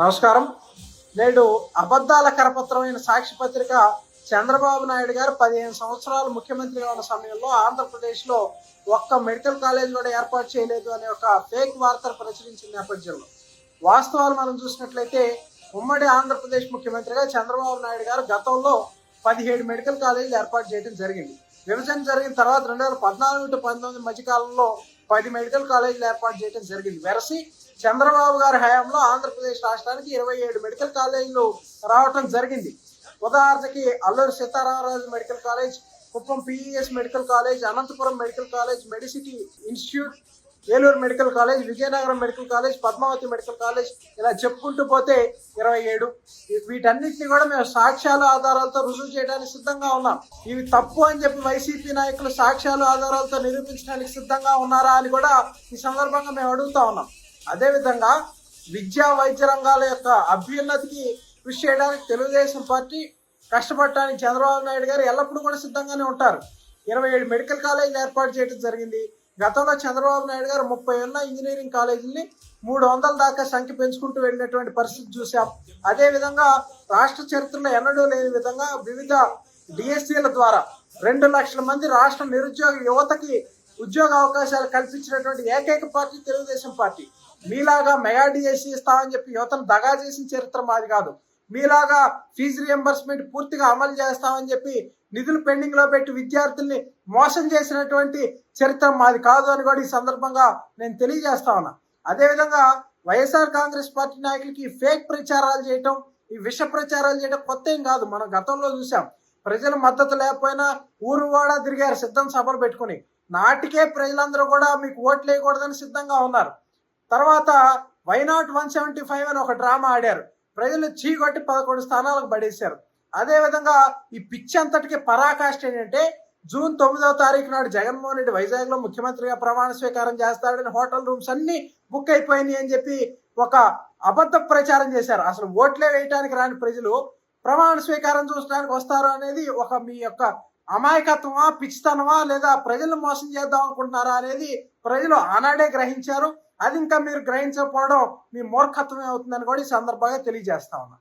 నమస్కారం. నేడు అబద్ధాల కరపత్రమైన సాక్షి పత్రిక చంద్రబాబు నాయుడు గారు పదిహేను సంవత్సరాలు ముఖ్యమంత్రిగా ఉన్న సమయంలో ఆంధ్రప్రదేశ్లో ఒక్క మెడికల్ కాలేజ్ కూడా ఏర్పాటు చేయలేదు అనే ఒక ఫేక్ వార్తలు ప్రచురించిన నేపథ్యంలో. వాస్తవాలు మనం చూసినట్లయితే ఉమ్మడి ఆంధ్రప్రదేశ్ ముఖ్యమంత్రిగా చంద్రబాబు నాయుడు గారు గతంలో పదిహేడు మెడికల్ కాలేజీలు ఏర్పాటు చేయడం జరిగింది. విభజన జరిగిన తర్వాత రెండు వేల పద్నాలుగు టు పంతొమ్మిది మధ్య కాలంలో పది మెడికల్ కాలేజీలు ఏర్పాటు చేయడం జరిగింది. వెరసి చంద్రబాబు గారి హయాంలో ఆంధ్రప్రదేశ్ రాష్ట్రానికి ఇరవై ఏడు మెడికల్ కాలేజీలు రావటం జరిగింది. ఉదాహరణకి Alluri Sitaramaraju medical college Kuppam PES medical college Anantapuram medical college medicity institute Eluru medical college Vizianagaram medical college Padmavathi medical college ఇలా చెప్పుకుంటూ పోతే ఇరవై ఏడు. వీటన్నిటిని కూడా మేము సాక్ష్యాలు ఆధారాలతో రుజువు చేయడానికి సిద్ధంగా ఉన్నాం. ఇవి తప్పు అని చెప్పి వైసీపీ నాయకులు సాక్ష్యాలు ఆధారాలతో నిరూపించడానికి సిద్ధంగా ఉన్నారా అని కూడా ఈ సందర్భంగా మేము అడుగుతా ఉన్నాం. అదేవిధంగా విద్యా వైద్య రంగాల యొక్క అభ్యున్నతికి కృషి చేయడానికి తెలుగుదేశం పార్టీ కష్టపడటానికి చంద్రబాబు నాయుడు గారు ఎల్లప్పుడూ కూడా సిద్ధంగానే ఉంటారు. ఇరవై ఏడు మెడికల్ కాలేజీలు ఏర్పాటు చేయడం జరిగింది. గతంలో చంద్రబాబు నాయుడు గారు ముప్పై ఉన్న ఇంజనీరింగ్ కాలేజీని మూడు వందల దాకా సంఖ్య పెంచుకుంటూ వెళ్ళినటువంటి పరిస్థితి చూసాం అదేవిధంగా రాష్ట్ర చరిత్రలో ఎన్నడూ లేని విధంగా వివిధ డిఎస్సీల ద్వారా రెండు లక్షల మంది రాష్ట్ర నిరుద్యోగ యువతకి ఉద్యోగ అవకాశాలు కల్పించినటువంటి ఏకైక పార్టీ తెలుగుదేశం పార్టీ. మీలాగా మెగా డిఎస్సీ ఇస్తామని చెప్పి యువతను దగా చేసిన చరిత్ర మాది కాదు. మీలాగా ఫీజు రియంబర్స్మెంట్ పూర్తిగా అమలు చేస్తామని చెప్పి నిధులు పెండింగ్లో పెట్టి విద్యార్థుల్ని మోసం చేసినటువంటి చరిత్ర మాది కాదు అని కూడా ఈ సందర్భంగా నేను తెలియజేస్తా ఉన్నా. అదేవిధంగా వైఎస్ఆర్ కాంగ్రెస్ పార్టీ నాయకులకి ఫేక్ ప్రచారాలు చేయటం ఈ విష ప్రచారాలు చేయడం కొత్త ఏం కాదు. మనం గతంలో చూసాం ప్రజల మద్దతు లేకపోయినా ఊరు వాడా తిరిగారు సిద్ధం సభలు పెట్టుకుని. నాటికే ప్రజలందరూ కూడా మీకు ఓట్లు వేయకూడదని సిద్ధంగా ఉన్నారు. తర్వాత వైనాట్ వన్ సెవెంటీ ఫైవ్ అని ఒక డ్రామా ఆడారు. ప్రజలు చీకొట్టి పదకొండు స్థానాలకు పడేశారు. అదేవిధంగా ఈ పిచ్చి అంతటికి పరాకాష్ట ఏంటంటే జూన్ తొమ్మిదవ తారీఖు నాడు జగన్మోహన్ రెడ్డి వైజాగ్లో ముఖ్యమంత్రిగా ప్రమాణ స్వీకారం చేస్తాడని హోటల్ రూమ్స్ అన్ని బుక్ అయిపోయినాయి అని చెప్పి ఒక అబద్ధ ప్రచారం చేశారు. అసలు ఓట్లే వేయటానికి రాని ప్రజలు ప్రమాణ స్వీకారం చూసడానికి వస్తారు అనేది ఒక మీ యొక్క అమాయకత్వమా పిచ్చితనమా లేదా ప్రజలను మోసం చేద్దాం అనుకుంటున్నారా అనేది ప్రజలు ఆనాడే గ్రహించారు. అది ఇంకా మీరు గ్రహించకపోవడం మీ మూర్ఖత్వమే అవుతుందని కూడా ఈ సందర్భంగా తెలియజేస్తా ఉన్నా.